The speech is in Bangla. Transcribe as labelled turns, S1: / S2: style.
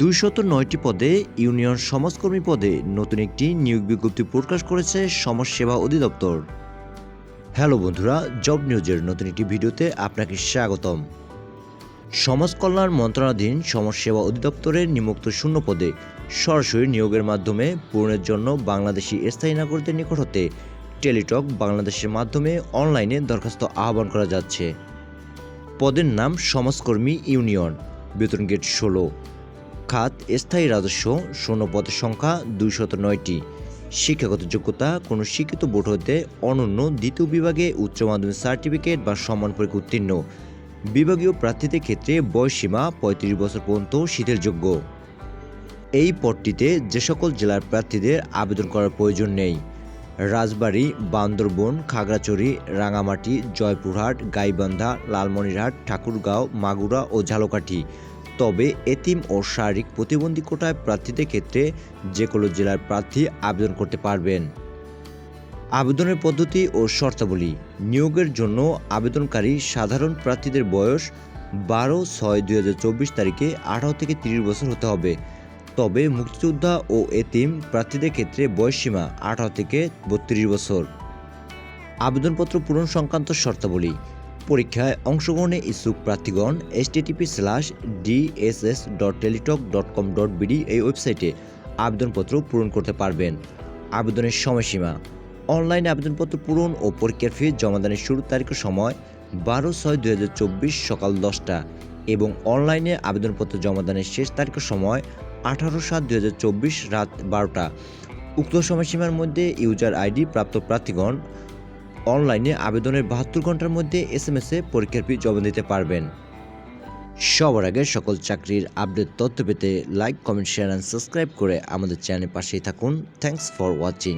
S1: দুইশত নয়টি পদে ইউনিয়ন সমাজকর্মী পদে নতুন একটি নিয়োগ বিজ্ঞপ্তি প্রকাশ করেছে সমাজসেবা অধিদপ্তর। হ্যালো বন্ধুরা, জব নিউজের নতুন একটি ভিডিওতে আপনাকে স্বাগতম। সমাজ কল্যাণ মন্ত্রণাধীন সমাজসেবা অধিদপ্তরের নিযুক্ত শূন্য পদে সরাসরি নিয়োগের মাধ্যমে পূরণের জন্য বাংলাদেশি স্থায়ী নাগরিকদের নিকট হতে টেলিটক বাংলাদেশের মাধ্যমে অনলাইনে দরখাস্ত আহ্বান করা যাচ্ছে। পদের নাম সমাজকর্মী ইউনিয়ন, বেতন গেট ষোলো। খাত স্থায়ী রাজস্ব শূন্য পদের সংখ্যা দুইশত নয়টি। শিক্ষাগত যোগ্যতা, কোনো শিক্ষিত বোর্ড হতে অনন্য দ্বিতীয় বিভাগে উচ্চ মাধ্যমিক সার্টিফিকেট বা সম্মান পরীক্ষা উত্তীর্ণ। বিভাগীয় প্রার্থীদের ক্ষেত্রে বয়সসীমা পঁয়ত্রিশ বছর পর্যন্ত শিথিলযোগ্য। এই পদটিতে যে সকল জেলার প্রার্থীদের আবেদন করার প্রয়োজন নেই। রাজবাড়ী, বান্দরবন, খাগড়াছড়ি, রাঙামাটি, জয়পুরহাট, গাইবান্ধা, লালমনিরহাট, ঠাকুরগাঁও, মাগুরা ও ঝালকাঠি। তবে এতিম ও শারীরিক প্রতিবন্ধী কোটায় প্রার্থীদের ক্ষেত্রে যে কোনো জেলার প্রার্থী আবেদন করতে পারবেন। আবেদনের পদ্ধতি ও শর্তাবলী। নিয়োগের জন্য আবেদনকারী সাধারণ প্রার্থীদের বয়স বারো ছয় দুই হাজার চব্বিশ তারিখে আঠারো থেকে তিরিশ বছর হতে হবে। তবে মুক্তিযোদ্ধা ও এতিম প্রার্থীদের ক্ষেত্রে বয়সসীমা আঠারো থেকে বত্রিশ বছর। আবেদনপত্র পূরণ সংক্রান্ত শর্তাবলী। পরীক্ষায় অংশগ্রহণে ইচ্ছুক প্রার্থীগণ HTTP slash DSS dot Teletalk dot com dot BD এই ওয়েবসাইটে আবেদনপত্র পূরণ করতে পারবেন। আবেদনের সময়সীমা। অনলাইনে আবেদনপত্র পূরণ ও পরীক্ষার ফি জমাদানের শুরুর তারিখের সময় বারো ছয় দুই হাজার চব্বিশ সকাল দশটা এবং অনলাইনে আবেদনপত্র জমাদানের শেষ তারিখের সময় আঠারো সাত দুই হাজার চব্বিশ রাত বারোটা। উক্ত সময়সীমার মধ্যে ইউজার আইডি প্রাপ্ত প্রার্থীগণ অনলাইনে আবেদনের বাহাত্তর ঘণ্টার মধ্যে এস এম এস এ পরীক্ষার ফি জমা দিতে পারবেন। সবার আগে সকল চাকরির আপডেট তথ্য পেতে like comment share and subscribe করে আমাদের চ্যানেলের পাশেই থাকুন। Thanks for watching